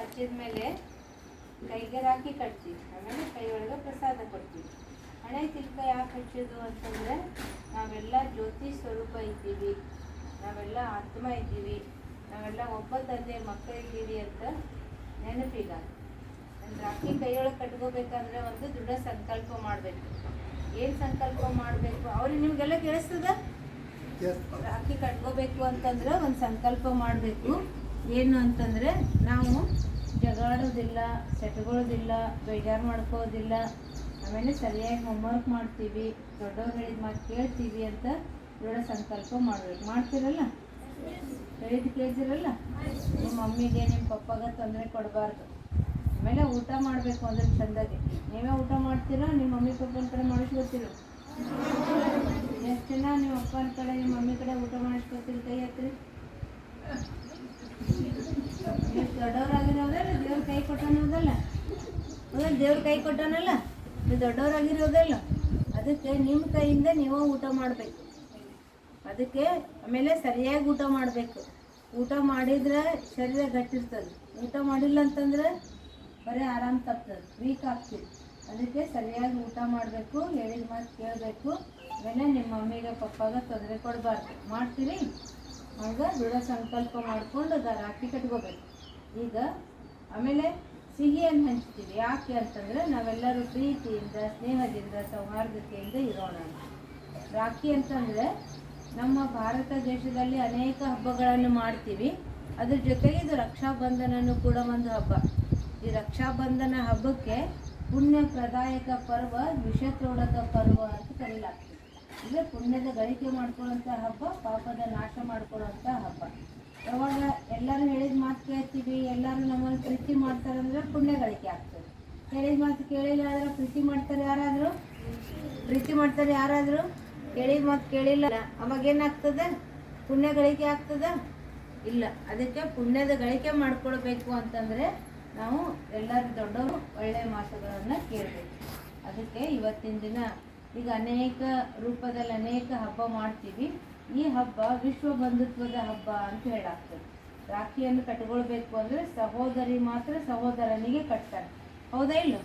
ಹಚ್ಚಿದ ಮೇಲೆ ಕೈಗೆ ರಾಖಿ ಕಟ್ತೀವಿ. ಆಮೇಲೆ ಕೈ ಒಳಗೆ ಪ್ರಸಾದ ಕೊಡ್ತೀವಿ. ಹಣೆ ತಿಲ್ಕ ಯಾಕೆ ಹಚ್ಚೋದು ಅಂತಂದ್ರೆ ನಾವೆಲ್ಲ ಜ್ಯೋತಿ ಸ್ವರೂಪ ಇದ್ದೀವಿ. ನಾವೆಲ್ಲ ಆತ್ಮ ಇದ್ದೀವಿ. ನಾವೆಲ್ಲ ಒಬ್ಬ ತಂದೆ ಮಕ್ಕಳಿದ್ದೀವಿ ಅಂತ ನೆನಪಿಲ್ಲ. ಒಂದು ರಾಖಿ ಕೈಯೊಳಗೆ ಕಟ್ಕೋಬೇಕಂದ್ರೆ ಒಂದು ದೃಢ ಸಂಕಲ್ಪ ಮಾಡಬೇಕು. ಏನು ಸಂಕಲ್ಪ ಮಾಡಬೇಕು? ಅವ್ರಿಗೆ ನಿಮಗೆಲ್ಲ ಕೇಳಿಸ್ತದ? ರಾಖಿ ಕಟ್ಕೋಬೇಕು ಅಂತಂದ್ರೆ ಒಂದು ಸಂಕಲ್ಪ ಮಾಡಬೇಕು. ಏನು ಅಂತಂದ್ರೆ ನಾವು ಜಗಾಡೋದಿಲ್ಲ ಸೆಟ್ಕೊಳ್ಳೋದಿಲ್ಲ ಬೇಜಾರು ಮಾಡ್ಕೋದಿಲ್ಲ, ಆಮೇಲೆ ಸರಿಯಾಗಿ ಹೋಮ್ವರ್ಕ್ ಮಾಡ್ತೀವಿ, ದೊಡ್ಡವ್ರು ಹೇಳಿದ ಮಾತು ಕೇಳ್ತೀವಿ ಅಂತ ದೃಢ ಸಂಕಲ್ಪ ಮಾಡಬೇಕು. ಮಾಡ್ತೀರಲ್ಲ? ಹೇಳಿದ್ ಕೇಳ್ತಿರಲ್ಲ? ನಿಮ್ಮ ಮಮ್ಮಿಗೆ, ನಿಮ್ಮ ಪಪ್ಪಗೆ ತೊಂದರೆ ಕೊಡಬಾರ್ದು. ಆಮೇಲೆ ಊಟ ಮಾಡಬೇಕು ಅಂದ್ರೆ ಚಂದಾಗಿ. ನೀವೇ ಊಟ ಮಾಡ್ತೀರಾ? ನಿಮ್ಮ ಮಮ್ಮಿ, ಪಪ್ಪನ ಕಡೆ ಮಾಡಿಸ್ಕೊತೀರೋ ಎಷ್ಟು ಜನ ನಿಮ್ಮ ಅಪ್ಪನ ಕಡೆ, ನಿಮ್ಮ ಮಮ್ಮಿ ಕಡೆ ಊಟ ಮಾಡಿಸ್ಕೊತೀರಿ ಕೈ ಹತ್ತಿರಿ ದೊಡ್ಡವರಾಗಿರೋದಲ್ಲ ದೇವ್ರ ಕೈ ಕೊಟ್ಟನಲ್ಲ ಹೌದಾ ದೇವ್ರ ಕೈ ಕೊಟ್ಟಾನಲ್ಲ ನೀವು ದೊಡ್ಡವರಾಗಿರೋದಲ್ಲ ಅದಕ್ಕೆ ನಿಮ್ಮ ಕೈಯಿಂದ ನೀವು ಊಟ ಮಾಡಬೇಕು ಅದಕ್ಕೆ ಆಮೇಲೆ ಸರಿಯಾಗಿ ಊಟ ಮಾಡಬೇಕು ಊಟ ಮಾಡಿದ್ರೆ ಶರೀರ ಗಟ್ಟಿರ್ತದೆ ಊಟ ಮಾಡಿಲ್ಲ ಅಂತಂದ್ರೆ ಬರೀ ಆರಾಮ್ ತಪ್ತದೆ ವೀಕ್ ಆಗ್ತೀವಿ ಅದಕ್ಕೆ ಸರಿಯಾಗಿ ಊಟ ಮಾಡಬೇಕು ಹೇಳಿದ ಮಾತು ಕೇಳಬೇಕು ಆಮೇಲೆ ನಿಮ್ಮ ಮಮ್ಮಿಗೆ ಪಪ್ಪಾಗ ತೊಂದರೆ ಕೊಡಬಾರ್ದು. ಮಾಡ್ತೀರಿ? ಆಗ ದೃಢ ಸಂಕಲ್ಪ ಮಾಡಿಕೊಂಡು ದಾರ ರಾಖಿ ಕಟ್ಕೋಬೇಕು. ಈಗ ಆಮೇಲೆ ಸಿಹಿಯನ್ನು ಹಂಚ್ತೀವಿ. ಯಾಕೆ ಅಂತಂದರೆ ನಾವೆಲ್ಲರೂ ಪ್ರೀತಿಯಿಂದ, ಸ್ನೇಹದಿಂದ, ಸೌಹಾರ್ದತೆಯಿಂದ ಇರೋಣ. ರಾಖಿ ಅಂತಂದರೆ ನಮ್ಮ ಭಾರತ ದೇಶದಲ್ಲಿ ಅನೇಕ ಹಬ್ಬಗಳನ್ನು ಮಾಡ್ತೀವಿ. ಅದ್ರ ಜೊತೆಗೆ ಇದು ರಕ್ಷಾಬಂಧನನೂ ಕೂಡ ಒಂದು ಹಬ್ಬ. ಈ ರಕ್ಷಾಬಂಧನ ಹಬ್ಬಕ್ಕೆ ಪುಣ್ಯ ಪ್ರದಾಯಕ ಪರ್ವ ವಿಷತೋಡಕ ಪರ್ವ ಅಂತ ಕರೀಲಾಗ್ತದೆ. ಅಂದರೆ ಪುಣ್ಯದ ಗಳಿಕೆ ಮಾಡ್ಕೊಳ್ಳೋಂಥ ಹಬ್ಬ, ಪಾಪದ ನಾಶ ಮಾಡ್ಕೊಳ್ಳೋಂಥ ಹಬ್ಬ. ಯಾವಾಗ ಎಲ್ಲರೂ ಹೇಳಿದ ಮಾತು ಕೇಳ್ತೀವಿ, ಎಲ್ಲರೂ ನಮ್ಮನ್ನು ಪ್ರೀತಿ ಮಾಡ್ತಾರಂದ್ರೆ ಪುಣ್ಯ ಗಳಿಕೆ ಆಗ್ತದೆ. ಹೇಳಿದ ಮಾತು ಕೇಳಿಲ್ಲ ಆದ್ರೆ ಪ್ರೀತಿ ಮಾಡ್ತಾರೆ ಯಾರಾದರೂ? ಪ್ರೀತಿ ಮಾಡ್ತಾರೆ ಯಾರಾದರೂ? ಕೇಳಿದ ಮಾತು ಕೇಳಿಲ್ಲ, ಅವಾಗ ಏನಾಗ್ತದೆ? ಪುಣ್ಯ ಗಳಿಕೆ ಆಗ್ತದ? ಇಲ್ಲ. ಅದಕ್ಕೆ ಪುಣ್ಯದ ಗಳಿಕೆ ಮಾಡ್ಕೊಳ್ಬೇಕು ಅಂತಂದರೆ ನಾವು ಎಲ್ಲರೂ ದೊಡ್ಡವರು ಒಳ್ಳೆಯ ಮಾತುಗಳನ್ನು ಕೇಳಬೇಕು. ಅದಕ್ಕೆ ಇವತ್ತಿನ ದಿನ ಈಗ ಅನೇಕ ರೂಪದಲ್ಲಿ ಅನೇಕ ಹಬ್ಬ ಮಾಡ್ತೀವಿ. ಈ ಹಬ್ಬ ವಿಶ್ವ ಬಂಧುತ್ವದ ಹಬ್ಬ ಅಂತ ಹೇಳಾಗ್ತದೆ. ರಾಖಿಯನ್ನು ಕಟ್ಕೊಳ್ಬೇಕು ಅಂದರೆ ಸಹೋದರಿ ಮಾತ್ರ ಸಹೋದರನಿಗೆ ಕಟ್ತಾರೆ. ಹೌದಾ ಇಲ್ಲ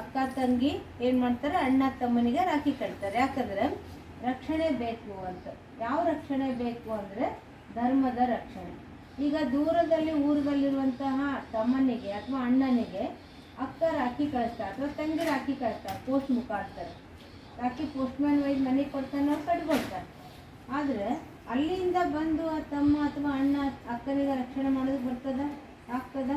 ಅಕ್ಕ ತಂಗಿ ಏನು ಮಾಡ್ತಾರೆ? ಅಣ್ಣ ತಮ್ಮನಿಗೆ ರಾಖಿ ಕಟ್ತಾರೆ. ಯಾಕಂದ್ರೆ ರಕ್ಷಣೆ ಬೇಕು ಅಂತ. ಯಾವ ರಕ್ಷಣೆ ಬೇಕು ಅಂದರೆ ಧರ್ಮದ ರಕ್ಷಣೆ. ಈಗ ದೂರದಲ್ಲಿ ಊರದಲ್ಲಿರುವಂತಹ ತಮ್ಮನಿಗೆ ಅಥವಾ ಅಣ್ಣನಿಗೆ ಅಕ್ಕ ರಾಖಿ ಕಳಿಸ್ತಾರೆ ಅಥವಾ ತಂಗಿ ರಾಖಿ ಕಳಿಸ್ತಾರೆ, ಪೋಸ್ಟ್ ಮುಖಾಂತರ. ರಾಖಿ ಪೋಸ್ಟ್ಮ್ಯಾನ್ ಒಯ್ದು ಮನೆಗೆ ಕೊಡ್ತಾನೆ ಕಟ್ಕೊಳ್ತಾರೆ ಆದರೆ ಅಲ್ಲಿಂದ ಬಂದು ಆ ತಮ್ಮ ಅಥವಾ ಅಣ್ಣ ಅಕ್ಕನಿಗೆ ರಕ್ಷಣೆ ಮಾಡೋದು ಬರ್ತದ, ಆಗ್ತದ?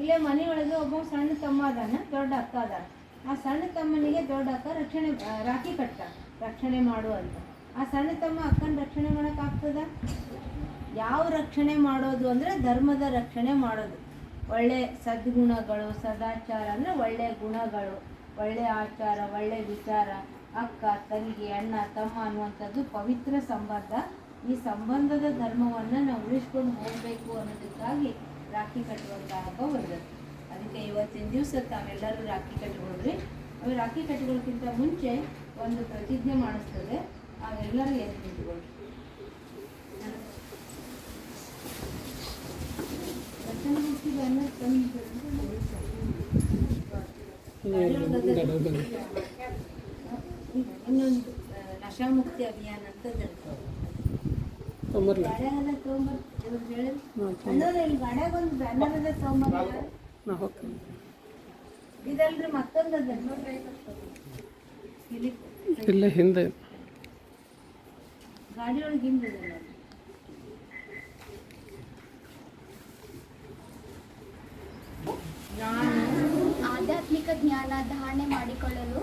ಇಲ್ಲೇ ಮನೆಯೊಳಗೆ ಒಬ್ಬ ಸಣ್ಣ ತಮ್ಮ ಅದಾನ, ದೊಡ್ಡ ಅಕ್ಕ ಅದಾನ. ಆ ಸಣ್ಣ ತಮ್ಮನಿಗೆ ದೊಡ್ಡ ಅಕ್ಕ ರಕ್ಷಣೆ ರಾಖಿ ಕಟ್ತಾರೆ, ರಕ್ಷಣೆ ಮಾಡು ಅಂತ. ಆ ಸಣ್ಣ ತಮ್ಮ ಅಕ್ಕನ ರಕ್ಷಣೆ ಮಾಡೋಕ್ಕಾಗ್ತದ ಯಾವ ರಕ್ಷಣೆ ಮಾಡೋದು ಅಂದರೆ ಧರ್ಮದ ರಕ್ಷಣೆ ಮಾಡೋದು. ಒಳ್ಳೆ ಸದ್ಗುಣಗಳು, ಸದಾಚಾರ ಅಂದರೆ ಒಳ್ಳೆಯ ಗುಣಗಳು. ಒಳ್ಳೆಯ ಆಚಾರ, ಒಳ್ಳೆ ವಿಚಾರ, ಅಕ್ಕ, ತಂಗಿ, ಅಣ್ಣ, ತಮ್ಮ ಅನ್ನುವಂಥದ್ದು ಪವಿತ್ರ ಸಂಬಂಧ. ಈ ಸಂಬಂಧದ ಧರ್ಮವನ್ನು ನಾವು ಉಳಿಸ್ಕೊಂಡು ಹೋಗಬೇಕು ಅನ್ನೋದಕ್ಕಾಗಿ ರಾಖಿ ಕಟ್ಟುವಂಥ ಹಬ್ಬ ಬಂದದ್ದು ಅದಕ್ಕೆ ಇವತ್ತಿನ ದಿವಸ ತಾವೆಲ್ಲರೂ ರಾಖಿ ಕಟ್ಟಿಕೊಂಡ್ರಿ ಅವು ರಾಖಿ ಕಟ್ಟೋಕ್ಕಿಂತ ಮುಂಚೆ ಒಂದು ಪ್ರತಿಜ್ಞೆ ಮಾಡಿಸ್ತದೆ. ಅವೆಲ್ಲರೂ ಎದ್ದು ನಿಂತ್ಕೊಳ್ರಿ ತಂದು ಇನ್ನೊಂದು ಆ, ನಶಾಮುಕ್ತಿ ಅಭಿಯಾನ ಅಂತ ಗಾಡ್ಯಾಗೆಲ್ಲ ತೊಗೊಂಬರ್ ಇವ್ರು ಹೇಳಿದ್ರು ಅಣ್ಣವ್ರೆ, ಇಲ್ಲಿ ಗಾಡ್ಯಾಗ ಒಂದು ಬ್ಯಾನರ್ ಅದ ತೊಗೊಂಬರ್ ಇದಲ್ರಿ ಮತ್ತೊಂದು ಅದ ಇಲ್ಲಿ ಇಲ್ಲ ಹಿಂದೆ ಗಾಡಿ ಒಳಗೆ ಹಿಂದೆ ನಾನು ಆಧ್ಯಾತ್ಮಿಕ ಜ್ಞಾನ ಧಾರಣೆ ಮಾಡಿಕೊಳ್ಳಲು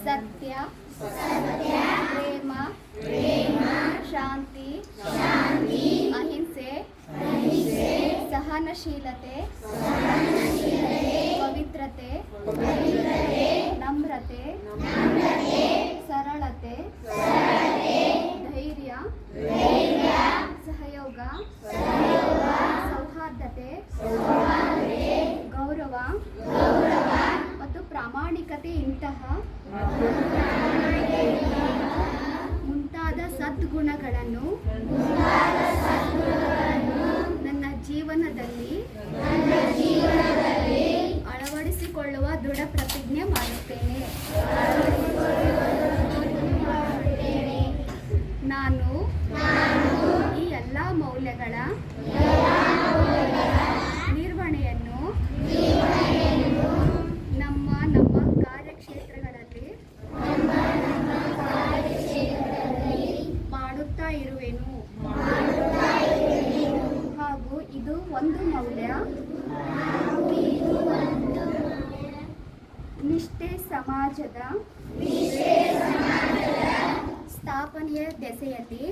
ಸತ್ಯ ಪ್ರೇಮ ಶಾಂತಿ ಅಹಿಂಸೆ ಸಹನಶೀಲತೆ ಪವಿತ್ರತೆ ನಮ್ರತೆ ಸರಳತೆ ಧೈರ್ಯ ಸಹಯೋಗ ಸೌಹಾರ್ದತೆ, ಗೌರವ ಮತ್ತು ಪ್ರಾಮಾಣಿಕತೆ ಇಂತಹ ಮುಂತಾದ ಸದ್ಗುಣಗಳನ್ನು ನನ್ನ ಜೀವನದಲ್ಲಿ ಅಳವಡಿಸಿಕೊಳ್ಳುವ ದೃಢ ಪ್ರತಿಜ್ಞೆ ಮಾಡುತ್ತೇನೆ. ನಾನು ಈ ಎಲ್ಲ ಮೌಲ್ಯಗಳ ನಿರ್ವಹಣೆಯನ್ನು ನಮ್ಮ ನಮ್ಮ ಕಾರ್ಯಕ್ಷೇತ್ರಗಳಲ್ಲಿ ಮಾಡುತ್ತಾ ಇರುವೆನು. ಹಾಗೂ ಇದು ಒಂದು ಮೌಲ್ಯ. ನಿಷ್ಠೆ ಸಮಾಜದ ಸ್ಥಾಪನೆಯ ದೆಸೆಯಲ್ಲಿ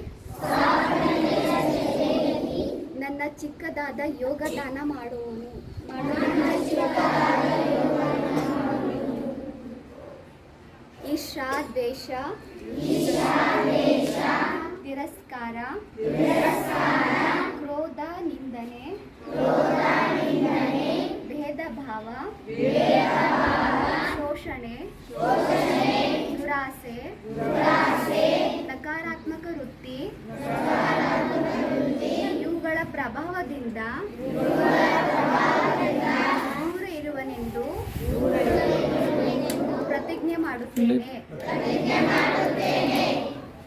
ಚಿಕ್ಕದಾದ ಯೋಗದಾನ ಮಾಡುವನು ಈಶಾ ದ್ವೇಷ ತಿರಸ್ಕಾರ ಕ್ರೋಧ ನಿಂದನೆ ಭೇದ ಭಾವ ಶೋಷಣೆ ದುರಾಸೆ ನಕಾರಾತ್ಮಕ ವೃತ್ತಿ ಪ್ರಭಾವದಿಂದ ದೂರ ಇರುವನೆಂದು ಪ್ರತಿಜ್ಞೆ ಮಾಡುತ್ತೇನೆ.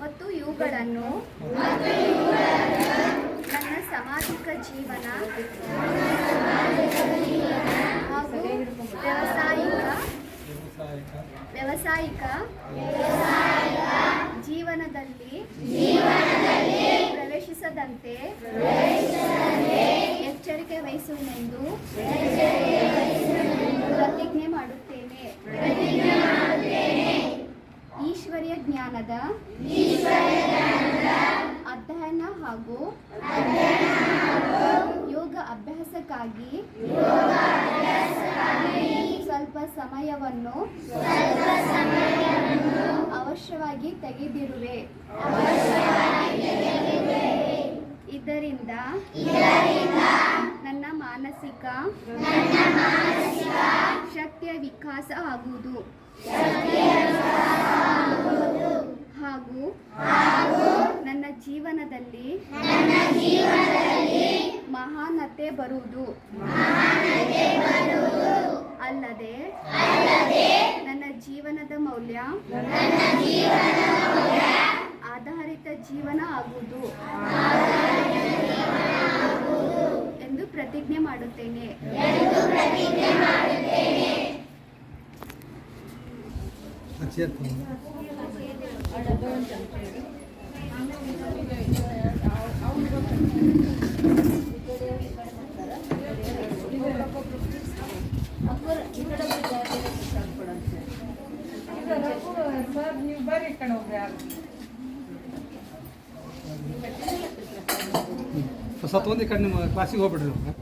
ಮತ್ತು ಇವುಗಳನ್ನು ನನ್ನ ಸಾಮಾಜಿಕ ಜೀವನ ಹಾಗೂ ವ್ಯವಸಾಯಿಕ ವ್ಯಾವಸಾಯಿಕ ಜೀವನದಲ್ಲಿ ಪ್ರವೇಶಿಸದಂತೆ ಎಚ್ಚರಿಕೆ ವಹಿಸುವೆನೆಂದು ಪ್ರತಿಜ್ಞೆ ಮಾಡುತ್ತೇನೆ. ಈಶ್ವರ್ಯ ಜ್ಞಾನದ ಅಧ್ಯಯನ ಹಾಗೂ ಯೋಗ ಅಭ್ಯಾಸಕ್ಕಾಗಿ ಸ್ವಲ್ಪ ಸಮಯವನ್ನು ಅವಶ್ಯವಾಗಿ ತೆಗೆದಿರುವೆ. ಇದರಿಂದ ನನ್ನ ಮಾನಸಿಕ ಶಕ್ತಿಯ ವಿಕಾಸ ಆಗುವುದು. ಹಾಗೂ ನನ್ನ ಜೀವನದಲ್ಲಿ ಮಹಾನತೆ ಬರುವುದು. ಅಲ್ಲದೆ ನನ್ನ ಜೀವನದ ಮೌಲ್ಯ ಆಧಾರಿತ ಜೀವನ ಆಗುವುದು. ಎಂದು ಪ್ರತಿಜ್ಞೆ ಮಾಡುತ್ತೇನೆ. ಸರ್ ನೀವು ಬರ್ರಿ ಕಡೆ ಹೋಗ್ರಿ ಒಂದು ಕಡೆ ನಿಮ್ಮ ಕ್ಲಾಸಿಗೆ ಹೋಗ್ಬಿಡ್ರಿ ನೀವು.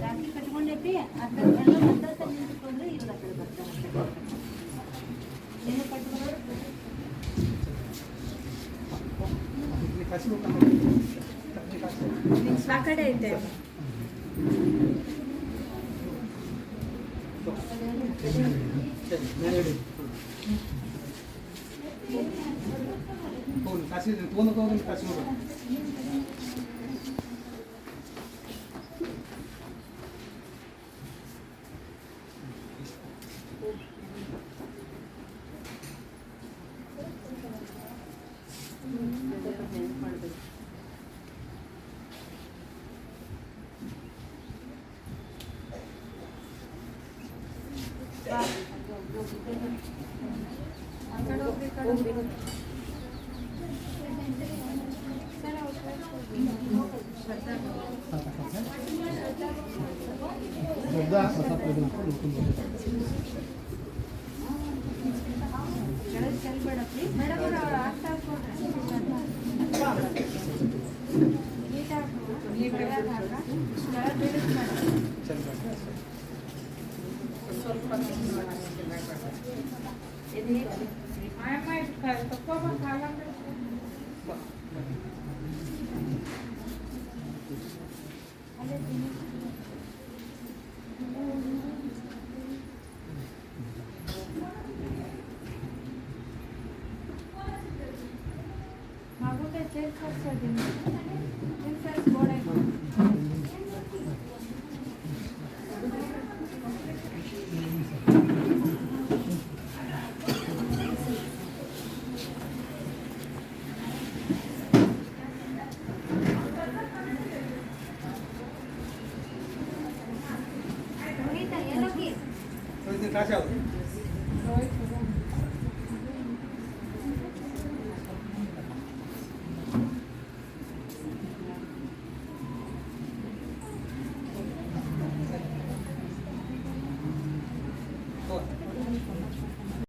ರಾಖಿ ಕಟ್ಕೊಂಡೈತಿ ಆ ಕಡೆ ಎಲ್ಲ ಹತ್ತತ್ತ ನಿಂತ್ಕೊಂಡ್ರೆ ಇಲ್ಲ ಆ ಕಡೆ ಬರ್ತಾರೆ ಏನು ಕಟ್ಕೊಂಡು ಇಲ್ಲಿ ಕ್ಲಾಸಿಗೆ ಹೋಗ್ತಾರೆ ಆ ಕಡೆ ಐತೆ ಹೋಗಿ ಕ್ಲಾಸಿಗೆ ತೊಗೊಂಡು ಹೋಗಿ ಕ್ಲಾಸಿಗೆ ಹೋಗ್ಬೇಕು ದೊಡ್ಡ ಸ್ವಲ್ಪ Gracias.